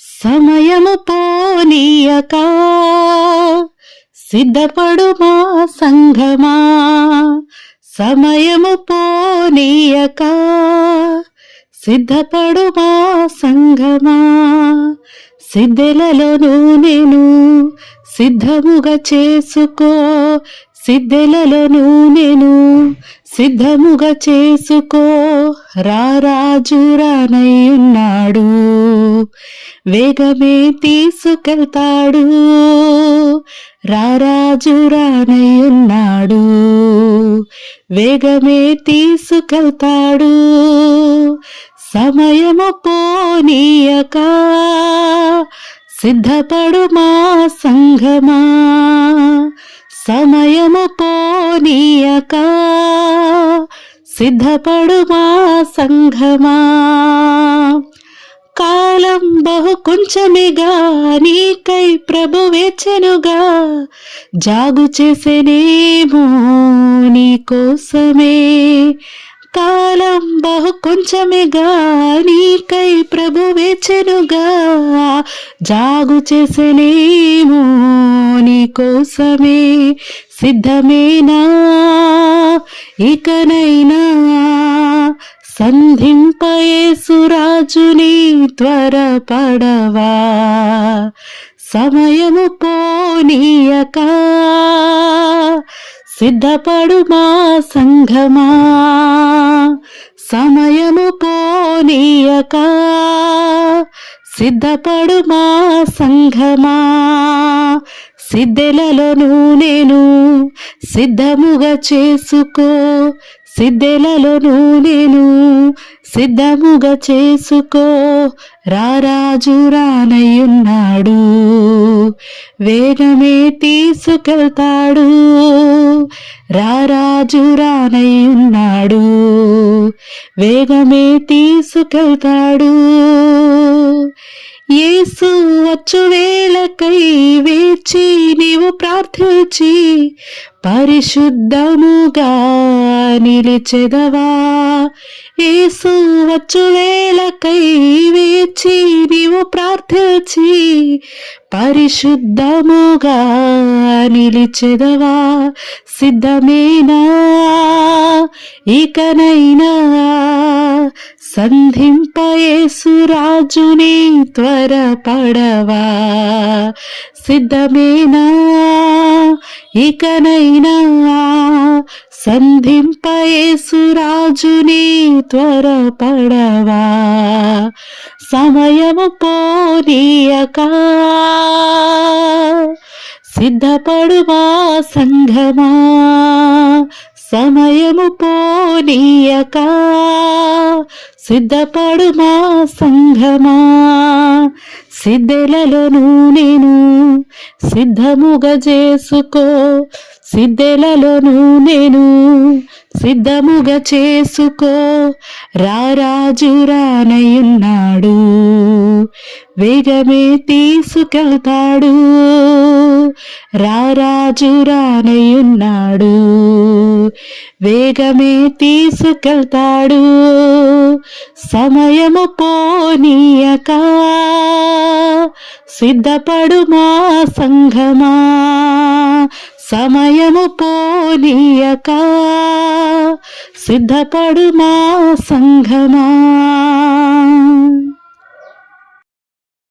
సమయము పోనీయక సిద్ధపడుమా సంఘమా. సమయము పోనీయక సిద్ధపడుమా సంఘమా. సిద్ధెలలో నేను సిద్ధముగా చేసుకో. సిద్ధెలలో నేను సిద్ధముగా చేసుకో. రారాజు రానయ్యున్నాడు వేగమే తీసుకెళ్తాడు. రారాజు రానయ్యున్నాడు. వేగమే తీసుకెళ్తాడు. సమయము పోనీయక. సిద్ధపడు మా సంఘమా. సమయము పోనీయక. సిద్ధపడు మా సంఘమా. కాలం బహు కొంచెమేగా నీకై ప్రభు వేచెనుగా. జాగు చేసేనేమో నీ కోసమే. కాలం బహు కొంచెమేగా నీకై ప్రభు వేచెనుగా. జాగు చేసేనేమో నీ కోసమే. సిద్ధమేనా? ఇకనైనా సంధింపయేసురాజుని త్వరపడవా. సమయము పోనీయక. సిద్ధపడు మా సంఘమా. సమయము పోనీయక. సిద్ధపడు మా సంఘమా. సిద్ధెలలోను నేను సిద్ధముగా చేసుకో. సిద్ధెలలోను నేను సిద్ధముగా చేసుకో. రారాజు రానయ్యున్నాడు. వేగమే తీసుకెళ్తాడు. రారాజు రానయ్యున్నాడు. వేగమే తీసుకెళ్తాడు. యేసు వచ్చు వేళకై వేచి నీవు ప్రార్థించి పరిశుద్ధముగా నిలిచెదవా? యేసు వచ్చు వేళకై వేచి నీవు ప్రార్థించి పరిశుద్ధముగా నిలిచెదవా? సిద్ధమేనా? ఇకనైనా సంధింపయేసురాజుని త్వరపడవా? సిద్ధమేనా? ఇకనైనా సంధింపయేసురాజుని త్వరపడవా? సమయము పోనీయక సిద్ధపడువా సంఘమా? సమయము పోనీయక. సిద్ధపడు మా సంఘమా. సిద్ధెలలో నేను సిద్ధముగా చేసుకో. సిద్ధెలలోను నేను సిద్ధముగా చేసుకో. రారాజు రానయ్యున్నాడు. వేగమే తీసుకెళ్తాడు. రారాజు రానయ్యున్నాడు. వేగమే తీసుకెళ్తాడు. సమయము పోనీయక. సిద్ధపడు మా సంఘమా. సమయము పోనీయక. సిద్ధపడు మా సంఘమా.